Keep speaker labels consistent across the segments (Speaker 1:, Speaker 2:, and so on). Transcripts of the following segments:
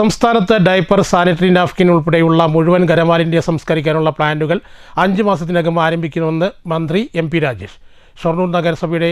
Speaker 1: സംസ്ഥാനത്ത് diaper sanitary നാഫ്കിൻ ഉൾപ്പെടെയുള്ള മുഴുവൻ കരമാലിന്യം സംസ്കരിക്കാനുള്ള പ്ലാന്റുകൾ അഞ്ച് മാസത്തിനകം ആരംഭിക്കുമെന്ന് മന്ത്രി എം പി രാജേഷ് ഷൊർണൂർ നഗരസഭയുടെ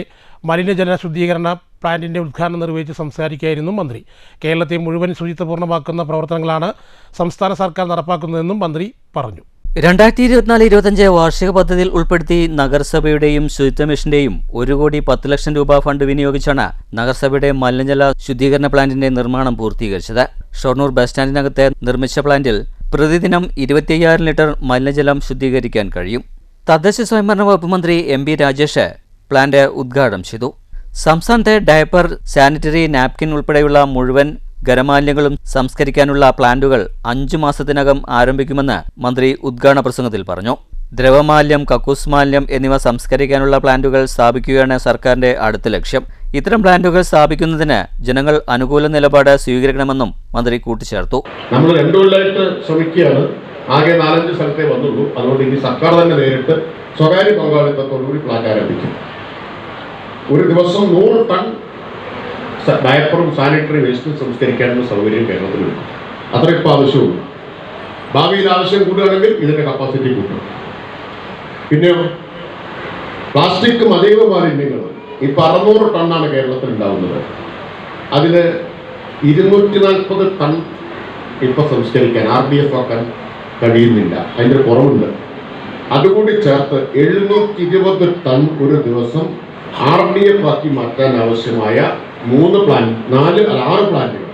Speaker 1: മലിനജല ശുദ്ധീകരണ പ്ലാന്റിൻ്റെ ഉദ്ഘാടനം നിർവഹിച്ച് സംസാരിക്കുകയായിരുന്നു മന്ത്രി കേരളത്തെ മുഴുവൻ ശുചിത്വപൂർണ്ണമാക്കുന്ന പ്രവർത്തനങ്ങളാണ് സംസ്ഥാന സർക്കാർ നടപ്പാക്കുന്നതെന്നും മന്ത്രി പറഞ്ഞു
Speaker 2: രണ്ടായിരത്തി ഇരുപത്തിനാല് ഇരുപത്തഞ്ച് വാർഷിക പദ്ധതിയിൽ ഉൾപ്പെടുത്തി നഗരസഭയുടെയും ശുചിത്വ മിഷന്റെയും ഒരു കോടി പത്ത് ലക്ഷം രൂപ ഫണ്ട് വിനിയോഗിച്ചാണ് നഗരസഭയുടെ മലിനജല ശുദ്ധീകരണ പ്ലാന്റിന്റെ നിർമ്മാണം പൂർത്തീകരിച്ചത് ഷൊർണൂർ ബസ് സ്റ്റാൻഡിനകത്തെ നിർമ്മിച്ച പ്ലാന്റിൽ പ്രതിദിനം ഇരുപത്തിയ്യായിരം ലിറ്റർ മലിനജലം ശുദ്ധീകരിക്കാൻ കഴിയും തദ്ദേശ സ്വയംഭരണ വകുപ്പ് മന്ത്രി എം ബി രാജേഷ് പ്ലാന്റ് ഉദ്ഘാടനം ചെയ്തു സംസ്ഥാനത്തെ ഡയപ്പർ സാനിറ്ററി നാപ്കിൻ ഉൾപ്പെടെയുള്ള മുഴുവൻ ഖരമാലിന്യങ്ങളും സംസ്കരിക്കാനുള്ള പ്ലാന്റുകൾ അഞ്ചു മാസത്തിനകം ആരംഭിക്കുമെന്ന് മന്ത്രി ഉദ്ഘാടന പ്രസംഗത്തിൽ പറഞ്ഞു ദ്രവമാലിന്യം കക്കൂസ് മാലിന്യം എന്നിവ സംസ്കരിക്കാനുള്ള പ്ലാന്റുകൾ സ്ഥാപിക്കുകയാണ് സർക്കാരിന്റെ അടുത്ത ലക്ഷ്യം ഇത്തരം പ്ലാന്റുകൾ സ്ഥാപിക്കുന്നതിന് ജനങ്ങൾ അനുകൂല നിലപാട് സ്വീകരിക്കണമെന്നും മന്ത്രി കൂട്ടിച്ചേർത്തു
Speaker 3: നമ്മൾ രണ്ടുകൊല്ലമായിട്ട് ശ്രമിക്കുകയാണ് ആകെ നാലഞ്ച് സ്ഥലത്തെ വന്നുള്ളൂ അതുകൊണ്ട് ഇനി സർക്കാർ തന്നെ നേരിട്ട് സ്വകാര്യ പങ്കാളിത്തത്തോടുകൂടി പ്ലാന്റ് ആരംഭിക്കും ഒരു ദിവസം നൂറ് ടൺ ഡയപ്പറും സാനിറ്ററി വേസ്റ്റും സംസ്കരിക്കാനുള്ള സൗകര്യം കേരളത്തിലുണ്ട് അത്രയ്ക്ക് ആവശ്യമുള്ളൂ ഭാവിയിൽ ആവശ്യം കൂടുകയാണെങ്കിൽ ഇതിന്റെ കപ്പാസിറ്റി കൂട്ടും പിന്നെ പ്ലാസ്റ്റിക് അതീവ മാലിന്യങ്ങൾ ഇപ്പൊ അറുന്നൂറ് ടണ്ണാണ് കേരളത്തിൽ ഉണ്ടാവുന്നത് അതിന് ഇരുന്നൂറ്റി നാൽപ്പത് ടൺ ഇപ്പൊ സംസ്കരിക്കാൻ ആർ ഡി എഫ് ആക്കാൻ കഴിയുന്നില്ല അതിന്റെ കുറവുണ്ട് അതുകൂടി ചേർത്ത് എഴുന്നൂറ്റി ഇരുപത് ടൺ ഒരു ദിവസം ആർ ഡി എഫ് ആക്കി മാറ്റാൻ ആവശ്യമായ മൂന്ന് പ്ലാന്റ് നാല് ആറ് പ്ലാന്റുകൾ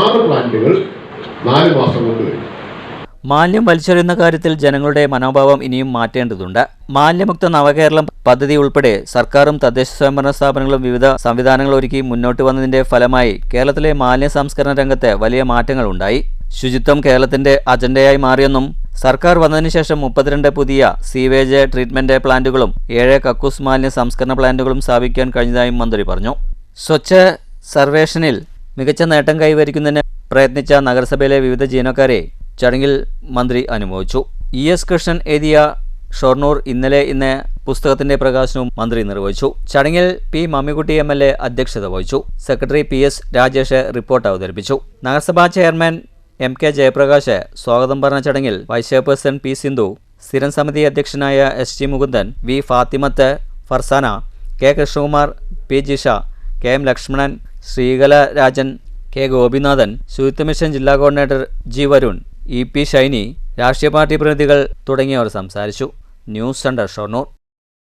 Speaker 3: ആറ് പ്ലാന്റുകൾ നാല് മാസം കൊണ്ട് വരും
Speaker 2: മാലിന്യം വലിച്ചെറിയുന്ന കാര്യത്തിൽ ജനങ്ങളുടെ മനോഭാവം ഇനിയും മാറ്റേണ്ടതുണ്ട് മാലിന്യമുക്ത നവകേരളം പദ്ധതി ഉൾപ്പെടെ സർക്കാരും തദ്ദേശ സ്വയംഭരണ സ്ഥാപനങ്ങളും വിവിധ സംവിധാനങ്ങൾ ഒരുക്കി മുന്നോട്ട് വന്നതിന്റെ ഫലമായി കേരളത്തിലെ മാലിന്യ സംസ്കരണ രംഗത്ത് വലിയ മാറ്റങ്ങൾ ഉണ്ടായി ശുചിത്വം കേരളത്തിന്റെ അജണ്ടയായി മാറിയെന്നും സർക്കാർ വന്നതിനു ശേഷം മുപ്പത്തിരണ്ട് പുതിയ സീവേജ് ട്രീറ്റ്മെന്റ് പ്ലാന്റുകളും ഏഴ് കക്കൂസ് മാലിന്യ സംസ്കരണ പ്ലാന്റുകളും സ്ഥാപിക്കാൻ കഴിഞ്ഞതായും മന്ത്രി പറഞ്ഞു സ്വച്ഛ സർവേഷനിൽ മികച്ച നേട്ടം കൈവരിക്കുന്നതിന് പ്രയത്നിച്ച നഗരസഭയിലെ വിവിധ ജീവനക്കാരെ ചടങ്ങിൽ മന്ത്രി അനുമോദിച്ചു ഇ എസ് കൃഷ്ണൻ എഴുതിയ ഷൊർണൂർ ഇന്നലെ ഇന്ന് പുസ്തകത്തിന്റെ പ്രകാശനവും മന്ത്രി നിർവഹിച്ചു ചടങ്ങിൽ P Mammikutty M L A അധ്യക്ഷത വഹിച്ചു secretary P S Rajesh report അവതരിപ്പിച്ചു നഗരസഭാ ചെയർമാൻ എം കെ ജയപ്രകാശ് സ്വാഗതം പറഞ്ഞ ചടങ്ങിൽ വൈസ് ചെയർപേഴ്സൺ പി സിന്ധു സ്ഥിരം സമിതി അധ്യക്ഷനായ S T Mukundan V Fathimath Farsana K Krishnakumar P Jisha K M Lakshmanan Sreekala Rajan K Gopinathan ശുചിത്വ മിഷൻ ജില്ലാ coordinator G Varun E P Shiny രാഷ്ട്രീയ പാർട്ടി പ്രതിനിധികൾ തുടങ്ങിയവർ സംസാരിച്ചു ന്യൂസ് സെന്റർ ഷൊർണൂർ